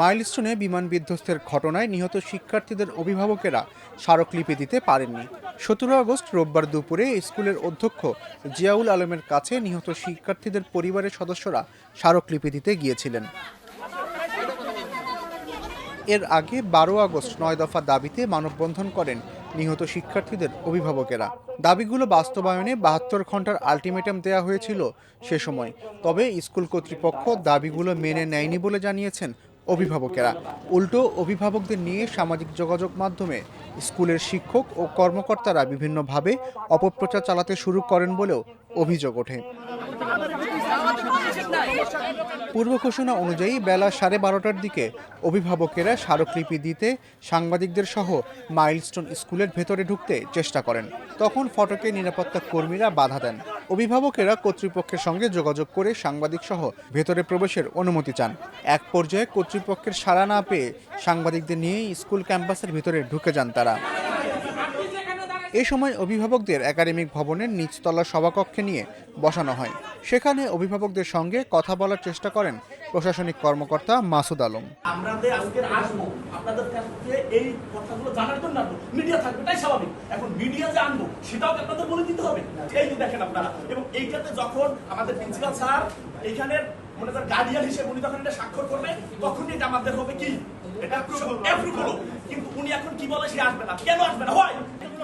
মাইলস্টোনে বিমান বিধ্বস্তের ঘটনায় নিহত শিক্ষার্থীদের অভিভাবকেরা স্মারকলিপি দিতে পারেননি। সতেরো আগস্ট রোববার দুপুরে স্কুলের অধ্যক্ষ জিয়াউল আলমের কাছে নিহত শিক্ষার্থীদের পরিবারের সদস্যরা স্মারকলিপি দিতে গিয়েছিলেন। এর আগে বারো আগস্ট নয় দফা দাবিতে মানববন্ধন করেন নিহত শিক্ষার্থীদের অভিভাবকেরা। দাবিগুলো বাস্তবায়নে বাহাত্তর ঘণ্টার আলটিমেটাম দেওয়া হয়েছিল সে সময়। তবে স্কুল কর্তৃপক্ষ দাবিগুলো মেনে নেয়নি বলে জানিয়েছেন অভিভাবকেরা। উল্টো অভিভাবকদের নিয়ে সামাজিক যোগাযোগ মাধ্যমে স্কুলের শিক্ষক ও কর্মকর্তারা বিভিন্নভাবে অপপ্রচার চালাতে শুরু করেন বলেও অভিযোগ ওঠে। পূর্ব ঘোষণা অনুযায়ী বেলা সাড়ে বারোটার দিকে অভিভাবকেরা স্মারকলিপি দিতে সাংবাদিকদের সহ মাইলস্টোন স্কুলের ভেতরে ঢুকতে চেষ্টা করেন। তখন ফটকে নিরাপত্তা কর্মীরা বাধা দেন। অভিভাবকেরা কর্তৃপক্ষের সঙ্গে যোগাযোগ করে সাংবাদিক সহ ভেতরে প্রবেশের অনুমতি চান। এক পর্যায়ে কর্তৃপক্ষের সাড়া না পেয়ে সাংবাদিকদের নিয়ে স্কুল ক্যাম্পাসের ভিতরে ঢুকে যান তারা। এ সময় অভিভাবকদের একাডেমিক ভবনের নিচতলা সভাকক্ষে নিয়ে বসানো হয়। সেখানে অভিভাবকদের সঙ্গে কথা বলার চেষ্টা করেন প্রশাসনিক কর্মকর্তা মাসুদ আলম। এখন কি বলে সে আসবে না। কেন আসবে না? হয়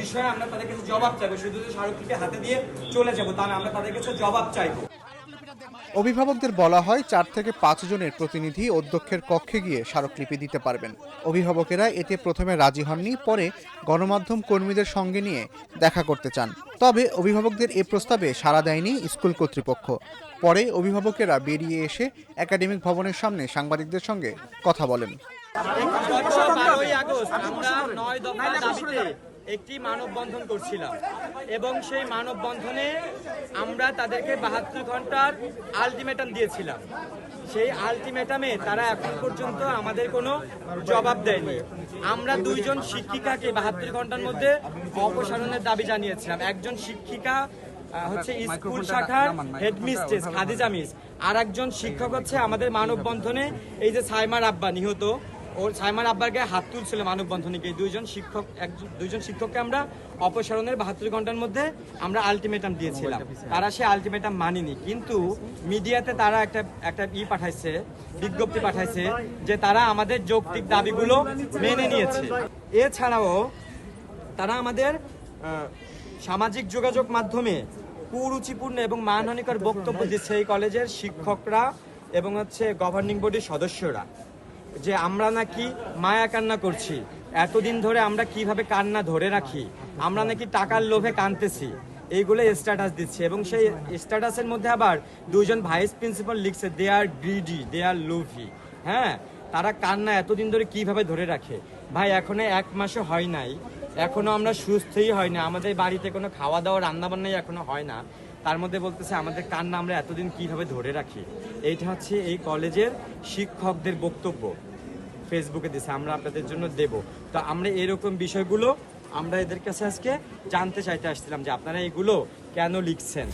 বিষয়ে আমরা তাদের কাছে জবাব চাইব। শুধু যে স্মারকলিপি হাতে দিয়ে চলে যাব তা আমরা তাদের কাছে জবাব চাইব। অভিভাবকদের বলা হয় চার থেকে পাঁচ জনের প্রতিনিধি অধ্যক্ষের কক্ষে গিয়ে স্মারকলিপি দিতে পারবেন। অভিভাবকেরা এতে প্রথমে রাজি হননি পরে গণমাধ্যম কর্মীদের সঙ্গে নিয়ে দেখা করতে চান। তবে অভিভাবকদের এ প্রস্তাবে সাড়া দেয়নি স্কুল কর্তৃপক্ষ। পরে অভিভাবকেরা বেরিয়ে এসে একাডেমিক ভবনের সামনে সাংবাদিকদের সঙ্গে কথা বলেন। আগস্ট আমরা একটি মানববন্ধন করছিলাম। এবং সেই মানববন্ধনে আমরা তাদেরকে বাহাত্তর ঘণ্টার আলটিমেটাম দিয়েছিলাম। সেই আলটিমেটামে তারা এখন পর্যন্ত আমাদের কোনো জবাব দেয়নি। আমরা দুইজন শিক্ষিকাকে বাহাত্তর ঘণ্টার মধ্যে অপসারণের দাবি জানিয়েছিলাম। একজন শিক্ষিকা হচ্ছে স্কুল শাখার হেডমিস্ট্রেস খাদিজা মিস। আর একজন শিক্ষক হচ্ছে আমাদের মানববন্ধনে এই যে সাইমার আব্বা নিহত। ওর সাইমার আব্বার গায়ে হাত তুলছিল মানববন্ধনে গিয়ে দুইজন শিক্ষক একজন দুইজন শিক্ষককে আমরা অপসারণের বাহাত্তর ঘণ্টার মধ্যে আমরা আলটিমেটাম দিয়েছিলাম। তারা সে আলটিমেটাম মানিনি। কিন্তু মিডিয়াতে তারা একটা একটা ই পাঠাইছে বিজ্ঞপ্তি পাঠাইছে যে তারা আমাদের যৌক্তিক দাবিগুলো মেনে নিয়েছে। এছাড়াও তারা আমাদের সামাজিক যোগাযোগ মাধ্যমে কুরুচিপূর্ণ এবং মানহানিকর বক্তব্য দিচ্ছে এই কলেজের শিক্ষকরা এবং হচ্ছে গভর্নিং বডির সদস্যরা। যে আমরা নাকি মায়া কান্না করছি। এতদিন ধরে আমরা কীভাবে কান্না ধরে রাখি? আমরা নাকি টাকার লোভে কানতেছি এইগুলো স্ট্যাটাস দিচ্ছে এবং সেই স্ট্যাটাসের মধ্যে আবার দুজন ভাইস প্রিন্সিপাল লিখছে দে আর গ্রিডি দে আর লুভি হ্যাঁ তারা কান্না এতদিন ধরে কীভাবে ধরে রাখে? ভাই, এখনও এক মাসে হয় নাই। এখনও আমরা সুস্থই হয় না। আমাদের বাড়িতে কোনো খাওয়া দাওয়া রান্না বান্নাই এখনও হয় না। তার মধ্যে বলতেছে, আমাদের কান্না আমরা এতদিন কীভাবে ধরে রাখি? এইটা হচ্ছে এই কলেজের শিক্ষকদের বক্তব্য। ফেসবুকে দিছে, আমরা আপনাদের জন্য দেব। তো আমরা এরকম বিষয়গুলো আমরা এদের কাছে আজকে জানতে চাইতে আসছিলাম যে আপনারা এইগুলো কেন লিখছেন?